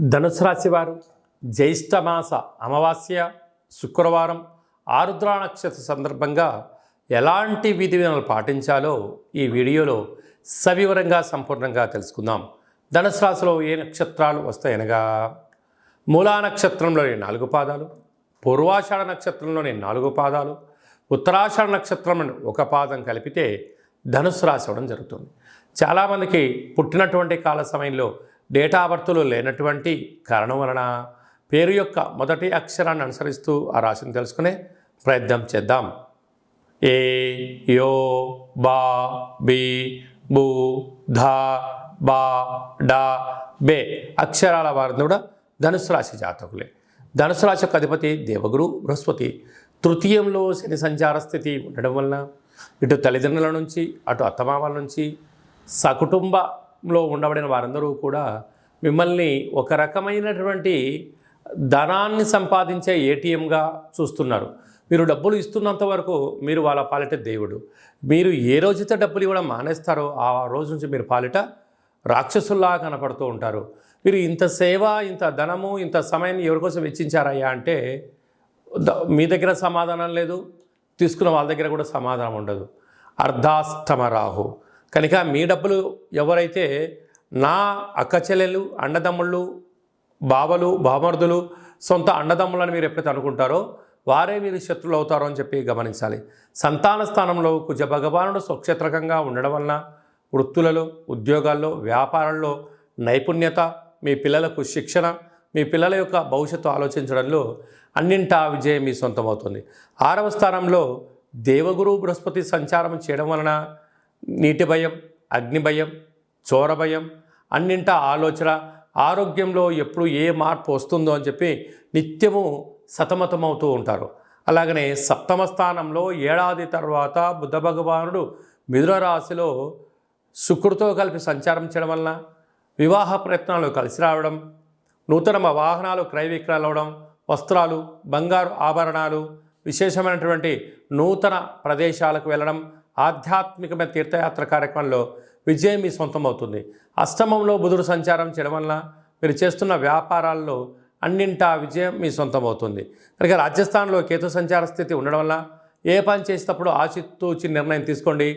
ధనుసు రాశి వారు జ్యేష్ఠమాస అమావాస్య శుక్రవారం ఆరుద్ర నక్షత్ర సందర్భంగా ఎలాంటి విధి విధానాలు పాటించాలో ఈ వీడియోలో సవివరంగా సంపూర్ణంగా తెలుసుకుందాం. ధనుసు రాశిలో ఏ నక్షత్రాలు వస్తాయనగా మూలా నక్షత్రంలోని నాలుగు పాదాలు పూర్వాషాఢ నక్షత్రంలోని నాలుగు పాదాలు ఉత్తరాషాఢ నక్షత్రంలోని ఒక పాదం కలిపితే ధనుసు రాశి అవ్వడం జరుగుతుంది. చాలామందికి పుట్టినటువంటి కాల సమయంలో డేటా బర్తులు లేనటువంటి కారణం వలన పేరు యొక్క మొదటి అక్షరాన్ని అనుసరిస్తూ ఆ రాశిని తెలుసుకునే ప్రయత్నం చేద్దాం. ఏ యో బా బి బూ ధ బా డా బే అక్షరాల వారిని కూడా ధనుసు రాశి జాతకులే. ధనుసు రాశి యొక్క అధిపతి దేవగురు బృహస్పతి. తృతీయంలో శని సంచార స్థితి ఉండడం వలన ఇటు తల్లిదండ్రుల నుంచి అటు అత్తమామల నుంచి సకుటుంబ లో ఉండబడిన వారందరూ కూడా మిమ్మల్ని ఒక రకమైనటువంటి ధనాన్ని సంపాదించే ఏటీఎంగా చూస్తున్నారు. మీరు డబ్బులు ఇస్తున్నంత వరకు మీరు వాళ్ళ పాలిట దేవుడు. మీరు ఏ రోజైతే డబ్బులు ఇవ్వడం మానేస్తారో ఆ రోజు నుంచి మీరు పాలిట రాక్షసుల్లా కనపడుతూ ఉంటారు. మీరు ఇంత సేవ ఇంత ధనము ఇంత సమయాన్ని ఎవరికోసం వెచ్చించారయ్యా అంటే మీ దగ్గర సమాధానం లేదు తీసుకున్న వాళ్ళ దగ్గర కూడా సమాధానం ఉండదు. అర్ధాస్తమ రాహు. కనుక మీ డబ్బులు ఎవరైతే నా అక్క చెల్లెలు అన్నదమ్ముళ్ళు బావలు బామర్దులు సొంత అన్నదమ్ములని మీరు ఎప్పుడైతే అనుకుంటారో వారే మీరు శత్రులు అవుతారో అని చెప్పి గమనించాలి. సంతాన స్థానంలో కుజ భగవానుడు స్వక్షేత్రకంగా ఉండడం వలన వృత్తులలో ఉద్యోగాల్లో వ్యాపారంలో నైపుణ్యత మీ పిల్లలకు శిక్షణ మీ పిల్లల యొక్క భవిష్యత్తు ఆలోచించడంలో అన్నింటా విజయం మీ సొంతమవుతుంది. ఆరవ స్థానంలో దేవగురు బృహస్పతి సంచారం చేయడం వలన నీటి భయం అగ్ని భయం చోర భయం అన్నింటా ఆలోచన ఆరోగ్యంలో ఎప్పుడు ఏ మార్పు వస్తుందో అని చెప్పి నిత్యము సతమతమవుతూ ఉంటారు. అలాగనే సప్తమ స్థానంలో ఏడాది తర్వాత బుద్ధ భగవానుడు మిథున రాశిలో శుక్రుడితో కలిపి సంచారం చేయడం వలన వివాహ ప్రయత్నాలు కలిసి రావడం నూతన వాహనాలు క్రయ విక్రయాలు అవడం వస్త్రాలు బంగారు ఆభరణాలు విశేషమైనటువంటి నూతన ప్రదేశాలకు వెళ్ళడం ఆధ్యాత్మికమైన తీర్థయాత్ర కార్యక్రమంలో విజయం మీ సొంతమవుతుంది. అష్టమంలో బుధుడు సంచారం చేయడం వలన మీరు చేస్తున్న వ్యాపారాల్లో అన్నింటా విజయం మీ సొంతం అవుతుంది కనుక రాజస్థాన్లో కేతు సంచార స్థితి ఉండడం వల్ల ఏ పని చేసేటప్పుడు ఆచితూచి నిర్ణయం తీసుకోండి.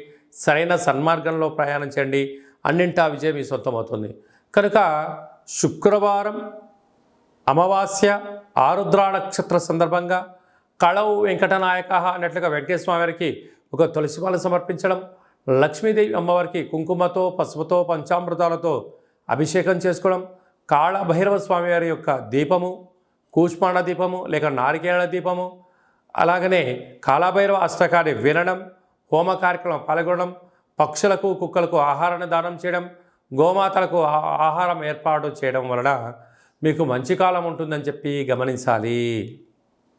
సరైన సన్మార్గంలో ప్రయాణం చేయండి. అన్నింటా విజయం మీ సొంతం అవుతుంది కనుక శుక్రవారం అమావాస్య ఆరుద్ర నక్షత్ర సందర్భంగా కళవు వెంకటనాయక అన్నట్లుగా వెంకటేశ్వర స్వామి వారికి ఒక తులసిమాల సమర్పించడం లక్ష్మీదేవి అమ్మవారికి కుంకుమతో పసుపుతో పంచామృతాలతో అభిషేకం చేసుకోవడం కాళ భైరవ యొక్క దీపము కూష్మాణ దీపము లేక నారికేళ దీపము అలాగనే కాళభైరవ అష్టకాన్ని వినడం హోమ కార్యక్రమం పాల్గొనడం పక్షులకు కుక్కలకు ఆహారాన్ని దానం చేయడం గోమాతలకు ఆహారం ఏర్పాటు చేయడం వలన మీకు మంచి కాలం ఉంటుందని చెప్పి గమనించాలి.